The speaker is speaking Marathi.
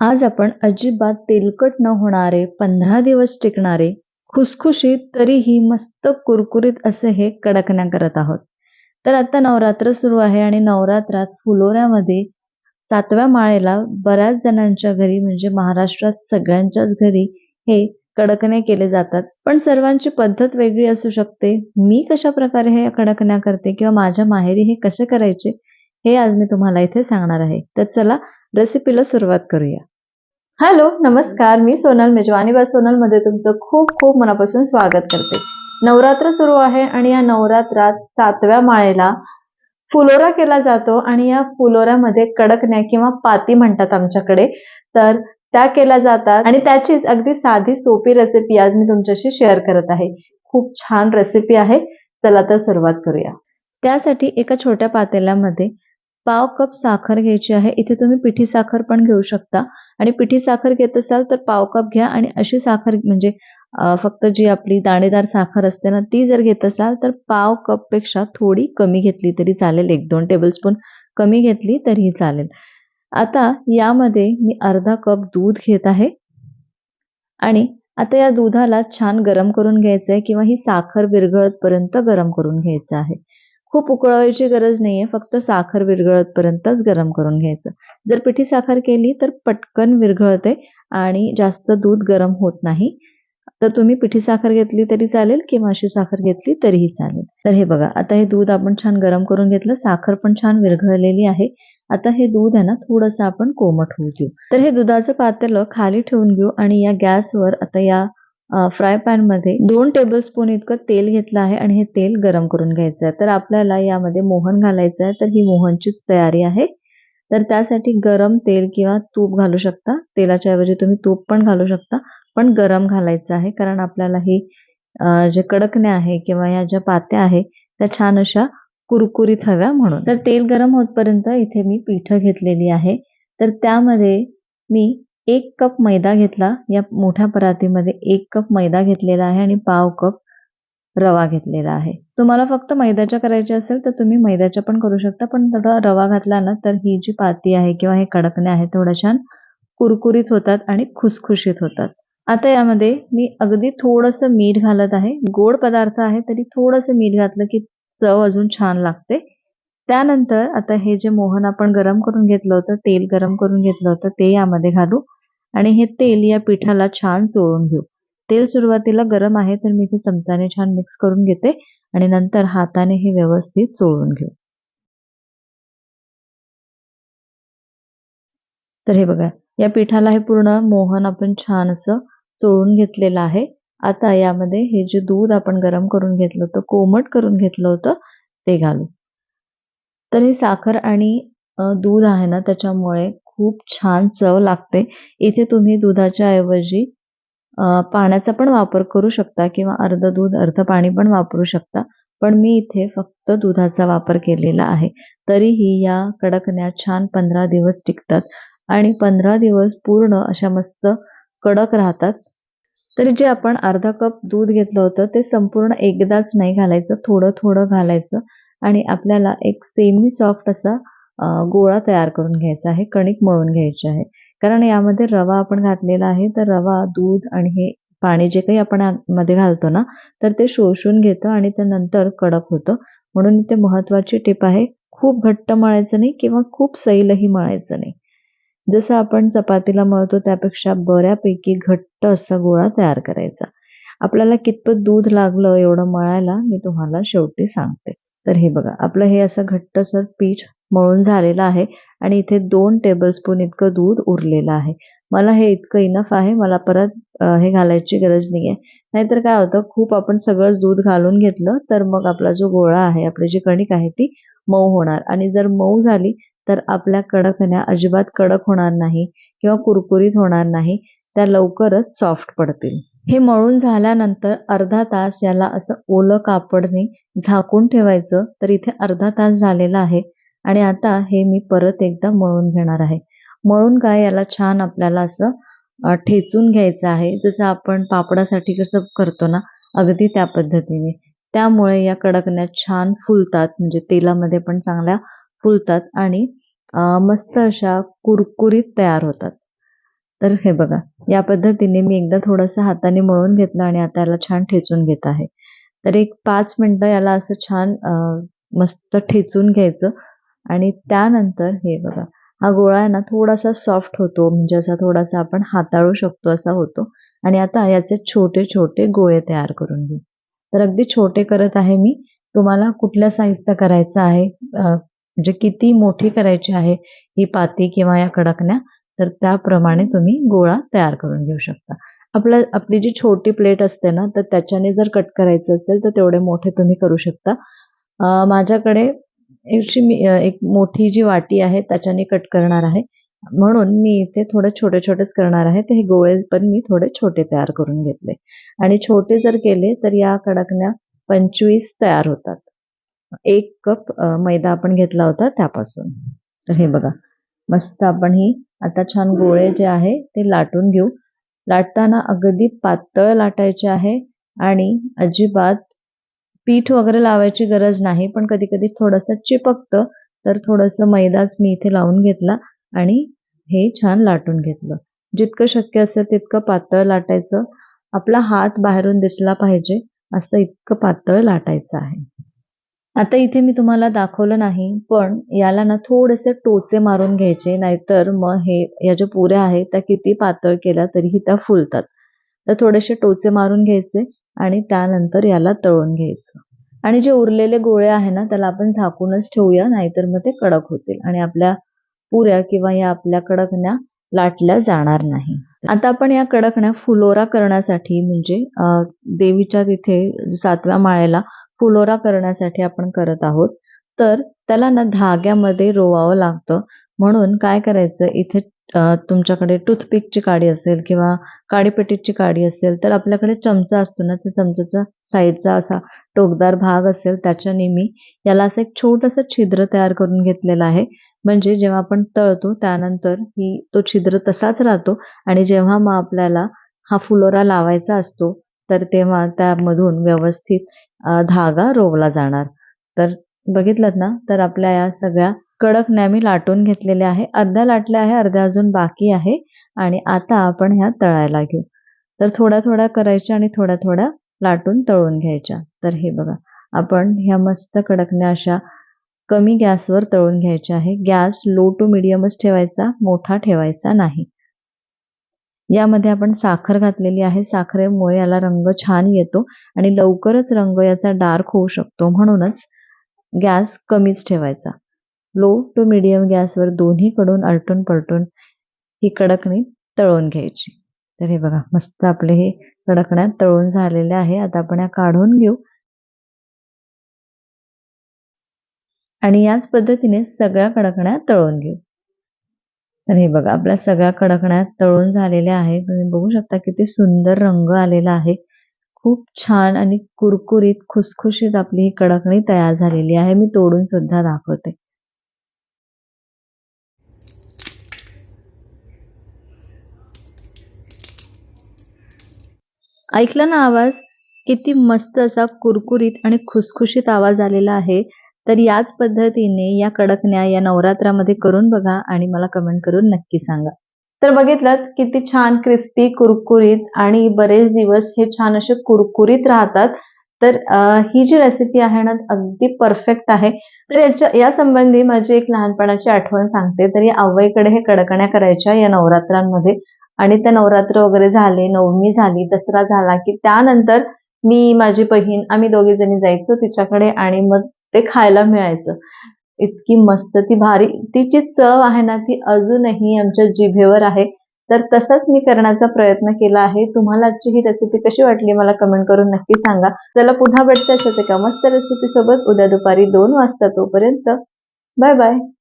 आज आपण अजिबात तेलकट न होणारे पंधरा दिवस टिकणारे खुसखुशीत तरीही मस्त कुरकुरीत असे हे कडकण्या करत आहोत. तर आता नवरात्र सुरू आहे आणि नवरात्रात फुलोऱ्यामध्ये सातव्या माळेला बऱ्याच जणांच्या घरी म्हणजे महाराष्ट्रात सगळ्यांच्याच घरी हे कडकण्या केले जातात. पण सर्वांची पद्धत वेगळी असू शकते. मी कशा प्रकारे हे कडकण्या करते किंवा माझ्या माहेरी हे कसे करायचे? हे आज मी तुम्हाला इथे सांगणार आहे. तर चला रेसिपीला सुरुवात करूया. हॅलो नमस्कार. मी सोनल मेजवानी बा सोनलमध्ये तुमचं खूप खूप मनापासून स्वागत करते. नवरात्र सुरू आहे आणि या नवरात्रात सातव्या माळेला फुलोरा केला जातो आणि या फुलोऱ्यामध्ये कडकण्या किंवा पाती म्हणतात आमच्याकडे. तर त्या केल्या जातात आणि त्याचीच अगदी साधी सोपी रेसिपी आज मी तुमच्याशी शेअर करत आहे. खूप छान रेसिपी आहे. चला तर सुरुवात करूया. त्यासाठी एका छोट्या पातेल्यामध्ये पाव कप साखर घ्यायची आहे. इथे तुम्ही पिठी साखर पण घेऊ शकता. आणि पिठी साखर घेत असाल तर पाव कप घ्या आणि अशी साखर म्हणजे फक्त जी आपली दाणेदार साखर असते ना ती जर घेत असाल तर पाव कपपेक्षा थोडी कमी घेतली तरी चालेल. एक दोन टेबलस्पून कमी घेतली तरीही चालेल. आता यामध्ये मी अर्धा कप दूध घेत आहे. आणि आता या दुधाला छान गरम करून घ्यायचं आहे किंवा ही साखर विरघळतपर्यंत गरम करून घ्यायचं आहे. खूप उकळवायची गरज नाहीये फक्त साखर विरघळतपर्यंतच गरम करून घ्यायचं. जर पिठी साखर केली तर पटकन विरघळते आणि जास्त दूध गरम होत नाही. तर तुम्ही पिठी साखर घेतली तरी चालेल किंवा अशी साखर घेतली तरीही चालेल. तर हे बघा आता हे दूध आपण छान गरम करून घेतलं साखर पण छान विरघळलेली आहे. आता हे दूध आहे ना थोडंसं आपण कोमट होऊ देऊ. तर हे दुधाचं पातेलं खाली ठेवून घेऊ आणि या गॅसवर आता या फ्राय पॅनमध्ये दोन टेबलस्पून इतकं तेल घेतलं आहे आणि हे तेल गरम करून घ्यायचं आहे. तर आपल्याला यामध्ये मोहन घालायचं आहे. तर ही मोहनचीच तयारी आहे. तर त्यासाठी गरम तेल किंवा तूप घालू शकता. तेलाच्या ऐवजी तुम्ही तूप पण घालू शकता. पण गरम घालायचं आहे. कारण आपल्याला ही जे कडकण्या आहे किंवा या ज्या पात्या आहे त्या छान अशा कुरकुरीत हव्या म्हणून. तर तेल गरम होतपर्यंत इथे मी पीठ घेतलेली आहे. तर त्यामध्ये मी एक कप मैदा घेतला. या मोठ्या परातीमध्ये एक कप मैदा घेतलेला आहे आणि पाव कप रवा घेतलेला आहे. तुम्हाला फक्त मैद्याच्या करायच्या असेल तर तुम्ही मैद्याच्या पण करू शकता पण थोडा रवा घातला ना तर ही जी पाती आहे किंवा हे कडकणे आहेत थोडं छान कुरकुरीत होतात आणि खुसखुशीत होतात. आता यामध्ये मी अगदी थोडंसं मीठ घालत आहे. गोड पदार्थ आहे तरी थोडंसं मीठ घातलं की चव अजून छान लागते. त्यानंतर आता हे जे मोहन आपण गरम करून घेतलं होतं तेल गरम करून घेतलं होतं ते यामध्ये घालू आणि हे तेल या पिठाला छान चोळून घेऊ. तेल सुरुवातीला गरम आहे तर मी इथे चमचाने छान मिक्स करून घेते आणि नंतर हाताने हे व्यवस्थित चोळून घेऊ. तर हे बघा या पिठाला हे पूर्ण मोहन आपण छान असं चोळून घेतलेलं आहे. आता यामध्ये हे जे दूध आपण गरम करून घेतलं होतं कोमट करून घेतलं होतं ते घालू. तर हे साखर आणि दूध आहे ना त्याच्यामुळे खूप छान चव लागते. इथे तुम्ही दुधाच्या ऐवजी पाण्याचा पण वापर करू शकता किंवा अर्ध दूध अर्ध पाणी पण वापरू शकता. पण मी इथे फक्त दुधाचा वापर केलेला आहे. तरीही या कडकण्या छान पंधरा दिवस टिकतात आणि पंधरा दिवस पूर्ण अशा मस्त कडक राहतात. तरी जे आपण अर्धा कप दूध घेतलं होतं ते संपूर्ण एकदाच नाही घालायचं थोडं थोडं घालायचं. आणि आपल्याला एक सेमी सॉफ्ट असा गोळा तयार करून घ्यायचा आहे कणिक मळून घ्यायची आहे. कारण यामध्ये रवा आपण घातलेला आहे तर रवा दूध आणि हे पाणी जे काही आपण मध्ये घालतो ना तर ते शोषून घेतं आणि ते नंतर कडक होतं. म्हणून इथे महत्वाची टिप आहे खूप घट्ट मळायचं नाही किंवा खूप सैलही मळायचं नाही. जसं आपण चपातीला मळतो त्यापेक्षा बऱ्यापैकी घट्ट असा गोळा तयार करायचा. आपल्याला कितपत दूध लागलं एवढं मळायला मी तुम्हाला शेवटी सांगते. तर हे बघा आपलं हे असं घट्टसर पीठ मळून झालेलं आहे आणि इथे दोन टेबलस्पून इतकं दूध उरलेलं आहे. मला हे इतकं इनफ आहे मला परत हे घालायची गरज नाही आहे नाहीतर काय होतं खूप आपण सगळंच दूध घालून घेतलं तर मग आपला जो गोळा आहे आपली जी कणिक आहे ती मऊ होणार. आणि जर मऊ झाली तर आपल्या कडकण्या अजिबात कडक होणार नाही किंवा कुरकुरीत होणार नाही त्या लवकरच सॉफ्ट पडतील. हे मळून झाल्यानंतर अर्धा तास याला असं ओलं कापडने झाकून ठेवायचं तर इथे अर्धा तास झालेला आहे आणि आता हे मी परत एकदा मळून घेणार आहे. मळून काय याला छान आपल्याला असं ठेचून घ्यायचं आहे. जसं आपण पापडासाठी कसं करतो ना अगदी त्या पद्धतीने. त्यामुळे या कडकण्या छान फुलतात म्हणजे तेलामध्ये पण चांगल्या फुलतात आणि मस्त अशा कुरकुरीत तयार होतात. तर हे बघा या पद्धतीने मी एकदा थोडासा हाताने मळून घेतलं आणि आता याला छान ठेचून घेत आहे. तर एक पाच मिनटं याला असं छान मस्त ठेचून घ्यायचं आणि त्यानंतर हे बघा हा गोळा आहे ना थोडासा सॉफ्ट होतो म्हणजे असा थोडासा आपण हाताळू शकतो असा होतो. आणि आता याचे छोटे छोटे गोळे तयार करून घेऊ. तर अगदी छोटे करत आहे मी. तुम्हाला कुठल्या साईजचा करायचा आहे म्हणजे किती मोठी करायची आहे ही पाती किंवा या कडकण्या तर त्याप्रमाणे तुम्ही गोळा तयार करून घेऊ शकता. आपला आपली जी छोटी प्लेट असते ना तर त्याच्याने जर कट करायचं असेल तर तेवढे मोठे तुम्ही करू शकता. माझ्याकडे एकशी मी एक मोठी जी वाटी आहे त्याच्याने कट करणार आहे. म्हणून मी इथे थोडे छोटे छोटेच करणार आहे तर हे गोळे पण मी थोडे छोटे तयार करून घेतले. आणि छोटे जर केले तर या कडकण्या पंचवीस तयार होतात. एक कप मैदा आपण घेतला होता त्यापासून. तर हे बघा मस्त आपण ही आता छान गोळे जे आहे ते लाटून घेऊ. लाटताना अगदी पातळ लाटायचे आहे आणि अजिबात पीठ वगैरे लावायची गरज नाही पण कधी कधी थोडंसं चिपकतं तर थोडंसं मैदाच मी इथे लावून घेतला आणि हे छान लाटून घेतलं. जितकं शक्य असेल तितकं पातळ लाटायचं. आपला हात बाहेरून दिसला पाहिजे असं इतकं पातळ लाटायचं आहे. आता इथे मी तुम्हाला दाखवलं नाही पण याला ना थोडेसे टोचे मारून घ्यायचे नाहीतर मग हे या ज्या पुऱ्या आहेत त्या किती पातळ केल्या तरीही त्या फुलतात. तर थोडेसे टोचे मारून घ्यायचे आणि त्यानंतर याला तळून घ्यायचं. आणि जे उरलेले गोळे आहे ना त्याला आपण झाकूनच ठेवूया नाहीतर मग ते कडक होतील आणि आपल्या पुऱ्या किंवा या आपल्या कडकण्या लाटल्या जाणार नाही. आता आपण या कडकण्या फुलोरा करण्यासाठी म्हणजे देवीच्या तिथे सातव्या माळेला फुलोरा करण्यासाठी आपण करत आहोत. तर त्याला ना धाग्यामध्ये रोवावं लागतं. म्हणून काय करायचं? इथे तुमच्याकडे टूथपिकची काडी असेल किंवा काडीपेटीची काडी असेल तर आपल्याकडे चमचा असतो ना त्या चमच्याचा साईडचा असा टोकदार भाग असेल त्याच्याने मी याला असं एक छोटंसं छिद्र तयार करून घेतलेलं आहे. म्हणजे जेव्हा आपण तळतो त्यानंतर ही तो छिद्र तसाच राहतो आणि जेव्हा मग आपल्याला हा फुलोरा लावायचा असतो तर तेव्हा त्यामधून व्यवस्थित धागा रोवला जाणार. तर बघितलं ना? तर आपल्या या सगळ्या कडक मी लाटून घेतलेल्या आहे. अर्ध्या लाटल्या आहे अर्ध्या अजून बाकी आहे आणि आता आपण ह्या तळायला घेऊ. तर थोड्या थोड्या करायच्या आणि थोड्या थोड्या लाटून तळून घ्यायच्या. तर हे बघा आपण ह्या मस्त कडकण्या अशा कमी गॅसवर तळून घ्यायच्या आहे. गॅस लो टू मिडियमच ठेवायचा मोठा ठेवायचा नाही. यामध्ये आपण साखर घातलेली आहे. साखरेमुळे याला रंग छान येतो आणि लवकरच रंग याचा डार्क होऊ शकतो. म्हणूनच गॅस कमीच ठेवायचा. लो टू मिडियम गॅसवर दोन्हीकडून आलटून पलटून ही कडकणी तळून घ्यायची. तर हे बघा मस्त आपले हे कडकण्या तळून झालेले आहे. आता आपण या काढून घेऊ. आणि याच पद्धतीने सगळ्या कडकण्या तळून घेऊ. तर हे बघा आपल्या सगळ्या कडकण्या तळून झालेल्या आहेत तुम्ही बघू शकता किती सुंदर रंग आलेला आहे. खूप छान आणि कुरकुरीत खुसखुशीत आपली ही कडकणी तयार झालेली आहे. मी तोडून सुद्धा दाखवते. ऐकला ना आवाज? किती मस्त असा कुरकुरीत आणि खुसखुशीत आवाज आलेला आहे. तर याच पद्धतीने या कडकण्या या नवरात्रामध्ये करून बघा आणि मला कमेंट करून नक्की सांगा. तर बघितलं किती छान क्रिस्पी कुरकुरीत आणि बरेच दिवस हे छान असे कुरकुरीत राहतात. तर ही जी रेसिपी आहे ना अगदी परफेक्ट आहे. तर याच्या या संबंधी माझी एक लहानपणाची आठवण सांगते. तर या आवईकडे हे कडकण्या करायच्या या नवरात्रांमध्ये. आणि त्या नवरात्र वगैरे झाले नवमी झाली दसरा झाला की त्यानंतर मी माझी बहीण आम्ही दोघे जणी जायचो तिच्याकडे आणि मग ते खायला मिळायचं. इतकी मस्त ती भारी तिची चव आहे ना ती अजूनही आमच्या जिभेवर आहे. तर तसंच मी करण्याचा प्रयत्न केला आहे. तुम्हाला आजची ही रेसिपी कशी वाटली मला कमेंट करून नक्की सांगा. चला पुन्हा भेटतं अशाच एका मस्त रेसिपी सोबत. उद्या दुपारी दोन वाजता तोपर्यंत. Bye bye